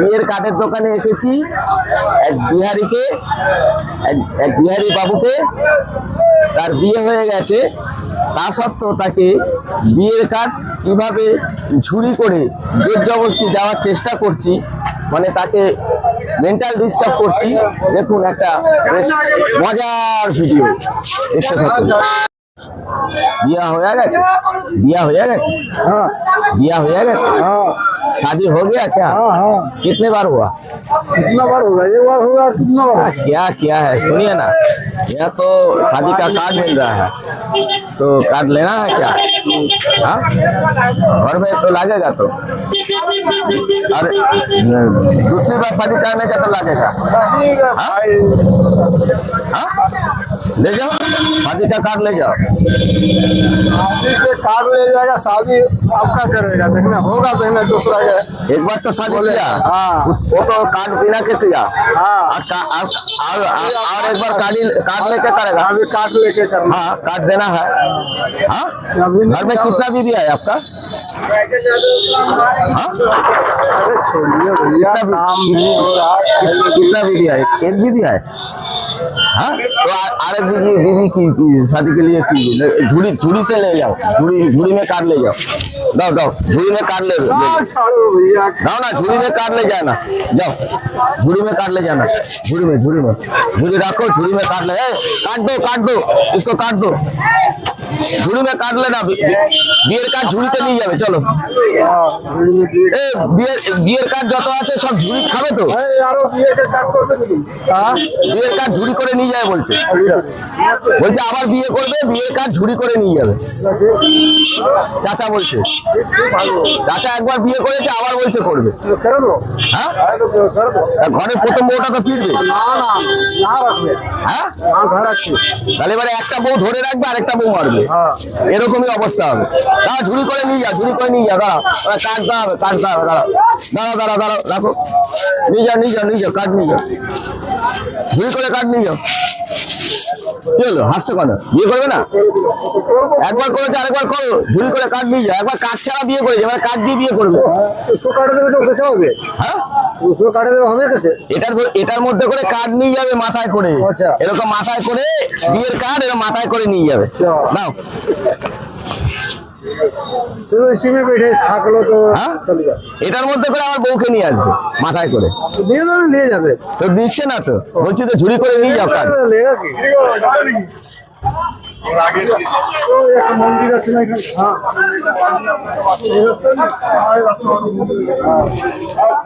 বিয়ের কাঠের দোকানে এসেছি। এক বিহারিকে এক বিহারি বাবুকে। তার বিয়ে হয়ে গেছে। তা সত্ত্বেও তাকে বিয়ের কার্ড কীভাবে ঝুরি করে জোর জবস্তি দেওয়ার চেষ্টা করছি মানে তাকে মেন্টাল ডিস্টার্ব করছি দেখুন একটা বেশ মজার ভিডিও দেখতে বিয়া হয়ে গেছে? বিয়া হয়ে গেছে? হ্যাঁ। বিয়া হয়ে গেছে? হ্যাঁ। शादी हो गया क्या? हाँ हाँ। कितने बार हुआ? कितना बार होगा एक बार होगा कितना बार? क्या क्या है? सुनिए ना। यह तो शादी का कार्ड मिल रहा है। तो कार्ड लेना है क्या? हाँ? घर में तो लगेगा तो। और दूसरी बार शादी करने का तो लगेगा। हाँ? हाँ? ले जाओ। शादी का कार्ड ले जाओ। शादी के कार्ड ले जाएगा शादी आपका करेगा देखना होगा देखना दूसरा के एक बार तो शादी किया हाँ। उस वो तो कार्ड बिना के किया। हाँ। और, एक बार कार्ड कार्ड लेके करेगा। अभी कार्ड लेके करना। हाँ कार्ड देना है। हाँ? घर में कितना बीबी है आपका? अरे छोड़िए भैया कितना नहीं हो? एक बीबी है? हाँ। तो की, की शादी के लिए की। झूड़ी झूड़ी से ले जाओ। झूड़ी झूड़ी में काट ले जाओ। दो दो झूड़ी में काट ले जाओ ना झूड़ी में काट ले जाना। जाओ। झूड़ी में काट ले जाना। झूड़ी में झूड़ी में। झूड़ी रखो झूड़ी में काट ले। काट दो काट दो। इसको काट दो। ঝুড়ুমে কাটলে না বিয়ের কাজ ঝুড়িতে নিয়ে যাবে চলো। বিয়ের বিয়ের কাঠ যত আছে সব ঝুড়ি খাবে তো? হ্যাঁ? বিয়ের কাজ ঝুড়ি করে নিয়ে যাবে বলছে। বলছে আবার বিয়ে করবে বিয়ের কাজ ঝুড়ি করে নিয়ে যাবে। চাচা বলছে চাচা একবার বিয়ে করেছে আবার বলছে করবে। হ্যাঁ? ঘরের প্রথম বউটা তো ফিরবে। হ্যাঁ? তাহলে এবারে একটা বউ ধরে রাখবে আর একটা বউ মারবে। হ্যাঁ। এরকমই অবস্থা হবে। দাঁড়া ঝুড়ি করে নিয়ে যা ঝুড়ি করে নিয়ে যা দাঁড়া। কাটতে হবে কাটতে হবে দাঁড়া। দাঁড়া দাঁড়া দাঁড়া রাখো। নিয়ে যা নিয়ে যাও নিয়ে যাও কাট নিয়ে যাও ঝুড়ি করে কাট নিয়ে যাও কেন? বিয়ে করবে না? একবার করেছে আরেকবার করো। ঝুড়ি করে কাঠ দিয়ে যাও। একবার কাঠ ছাড়া বিয়ে করেছে এবার কাঠ দিয়ে বিয়ে করবে। হ্যাঁ? এটার মধ্যে করে কার্ড নিয়ে যাবে মাথায় করে। এরকম মাথায় করে বিয়ের কার্ড মাথায় করে নিয়ে যাবে। নাও। শুধু সিমে পিঠে থাকল তো হ্যাঁ? এটার মধ্যে করে আমার বউকে নিয়ে আসবে মাথায় করে। দিয়ে যাবে নিয়ে যাবে। তো দিচ্ছে না তো? বলছি তো ঝুড়ি করে নিয়ে যাও মন্দির আছে